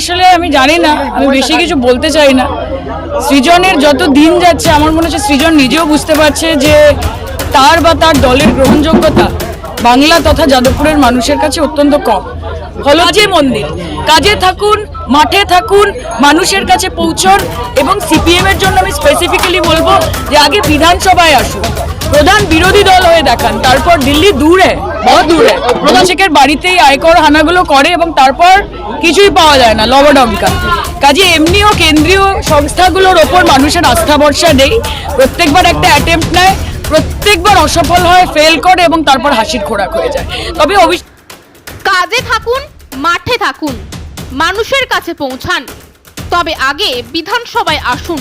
আসলে আমি জানি না আমি বেশি কিছু বলতে চাই না। সৃজনের যত দিন যাচ্ছে আমার মনে হচ্ছে সৃজন নিজেও বুঝতে পারছে যে তার বা তার দলের গ্রহণযোগ্যতা বাংলা তথা যাদবপুরের মানুষের কাছে অত্যন্ত কম। হলজে মন্দির। কাজে থাকুন মাঠে থাকুন মানুষের কাছে পৌঁছন এবং সিপিএম এর জন্য আমি স্পেসিফিক্যালি বলব যে আগে বিধানসভায় আসুন। প্রধান বিরোধী দল হয়ে দেখান তারপর দিল্লি দূরে বহু দূরে। অভিষেকের বাড়িতেই আয়কর হানাগুলো করে এবং তারপর কিছুই পাওয়া যায় না লবডঙ্কা কাজে এমনিও কেন্দ্রীয় সংস্থাগুলোর ওপর মানুষের আস্থা ভরসা নেই। প্রত্যেকবার একটা অ্যাটেম্প নেয়, প্রত্যেকবার অসফল হয় ফেল করে এবং তারপর হাসির খোরাক হয়ে যায়। তবে কাজে থাকুন, মাঠে থাকুন, মানুষের কাছে পৌঁছান। তবে আগে বিধানসভায় আসুন,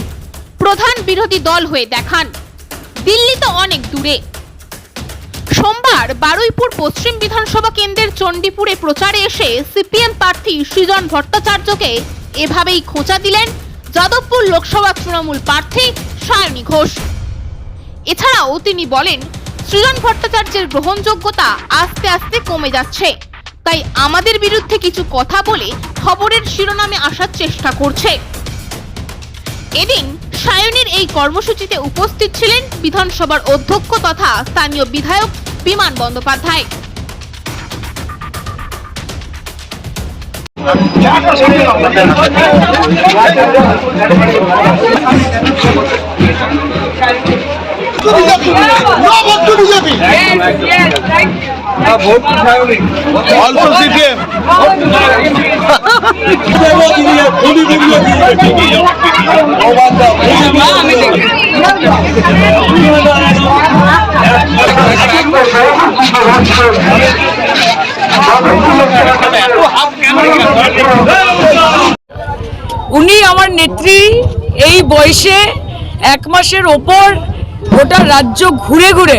প্রধান বিরোধী দল হয়ে দেখান। দিল্লি তো অনেক দূরে। সোমবার বারুইপুর পশ্চিম বিধানসভা কেন্দ্রের চণ্ডীপুরে প্রচারে এসে সিপিএম প্রার্থী সৃজন ভট্টাচার্যকে এভাবেই খোঁচা দিলেন যাদবপুর লোকসভা তৃণমূল প্রার্থী সায়নী ঘোষ। এছাড়াও তিনি বলেন, সৃজন ভট্টাচার্যের গ্রহণযোগ্যতা আস্তে আস্তে কমে যাচ্ছে। তাই আমাদের বিরুদ্ধে কিছু কথা বলে খবরের শিরোনামে আসার চেষ্টা করছে। এদিন সায়নের এই কর্মসূচিতে উপস্থিত ছিলেন বিধানসভার অধ্যক্ষ তথা স্থানীয় বিধায়ক বিমান বন্দ্যোপাধ্যায়। Also CPM. উনি আমার নেত্রী এই বয়সে এক মাসের ওপর গোটা রাজ্য ঘুরে ঘুরে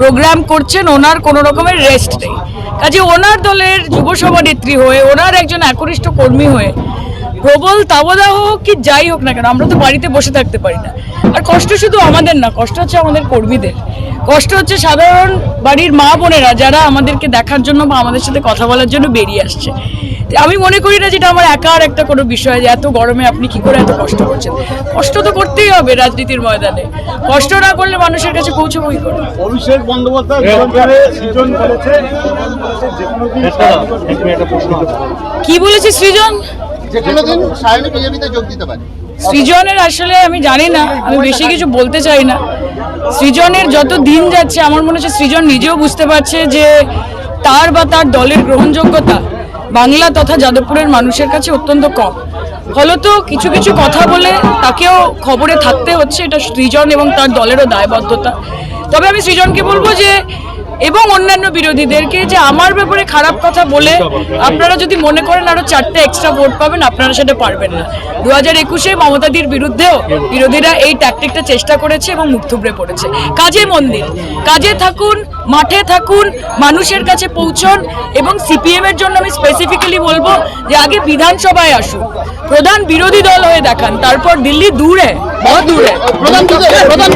প্রোগ্রাম করছেন, ওনার কোনো রকমের রেস্ট নেই। কাজে ওনার দলের যুব সভানেত্রী হয়ে, ওনার একজন একনিষ্ঠ কর্মী হয়ে, প্রবল তাবদাহ হোক কি যাই হোক না কেন, আমরা তো বাড়িতে বসে থাকতে পারি না। আর কষ্ট শুধু আমাদের না, কষ্ট হচ্ছে আমাদের কর্মীদের। কষ্ট হচ্ছে সাধারণ বাড়ির মা বোনেরা যারা আমাদেরকে দেখার জন্য বা আমাদের সাথে কথা বলার জন্য বেরিয়ে আসছে। আমি মনে করি না যেটা আমার একার একটা কোনো বিষয় যে এত গরমে আপনি কি করে এত কষ্ট করছেন কষ্ট তো করতেই হবে রাজনীতির ময়দানে কষ্ট না করলে মানুষের কাছে পৌঁছবো কি করে অভিষেক বন্দ্যোপাধ্যায় কি বলেছে সৃজন সৃজনের আসলে আমি জানি না আমি বেশি কিছু বলতে চাই না সৃজনের যত দিন যাচ্ছে আমার মনে হচ্ছে সৃজন নিজেও বুঝতে পারছে যে তার বা তার দলের গ্রহণযোগ্যতা বাংলা তথা যাদবপুরের মানুষের কাছে অত্যন্ত কম। ফলত কিছু কিছু কথা বলে তাকেও খবরে থাকতে হচ্ছে, এটা সৃজন এবং তার দলেরও দায়বদ্ধতা। তবে আমি সৃজনকে বলব যে এবং অন্যান্য বিরোধীদেরকে যে আমার ব্যাপারে খারাপ কথা বলে আপনারা যদি মনে করেন আরও চারটে এক্সট্রা ভোট পাবেন, আপনারা সেটা পারবেন না। দু হাজার একুশে মমতাদির বিরুদ্ধেও বিরোধীরা এই ট্যাকটিকটা চেষ্টা করেছে এবং মুখ থুবড়ে পড়েছে। কাজে মন্দির কাজে থাকুন, মাঠে থাকুন, মানুষের কাছে পৌঁছন এবং সিপিএম এর জন্য আমি স্পেসিফিক্যালি বলব যে আগে বিধানসভায় আসুন, প্রধান বিরোধী দল হয়ে দেখান, তারপর দিল্লি দূরে বহু দূরে। প্রধান প্রধান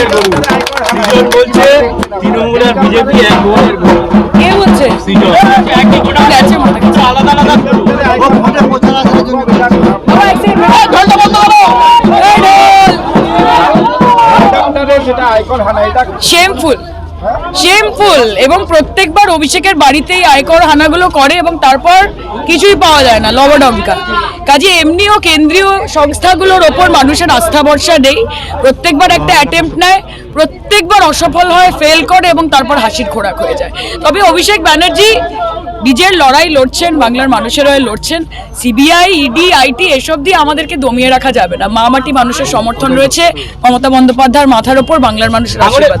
বিজেপি গরু সৃজন বলছে তৃণমূল আর বিজেপি এক গরু কে বলছে? সৃজন। আলাদা আলাদা গরু শেমফুল। শেমফুল এবং প্রত্যেকবার অভিষেকের বাড়িতেই আয়কর হানাগুলো করে এবং তারপর কিছুই পাওয়া যায় না লবডঙ্কা। কাজে এমনিও কেন্দ্রীয় সংস্থাগুলোর ওপর মানুষের আস্থা ভরসা নেই। প্রত্যেকবার একটা অ্যাটেম্প নেয় প্রত্যেকবার অসফল হয় ফেল করে এবং তারপর হাসির খোরাক হয়ে যায়। তবে অভিষেক ব্যানার্জি নিজের লড়াই লড়ছেন বাংলার মানুষের হয়ে লড়ছেন। সিবিআই ইডি আইটি এসব দিয়ে আমাদেরকে দমিয়ে রাখা যাবে না। মা মাটি মানুষের সমর্থন রয়েছে। মমতা বন্দ্যোপাধ্যায়ের মাথার ওপর বাংলার মানুষের আশীর্বাদ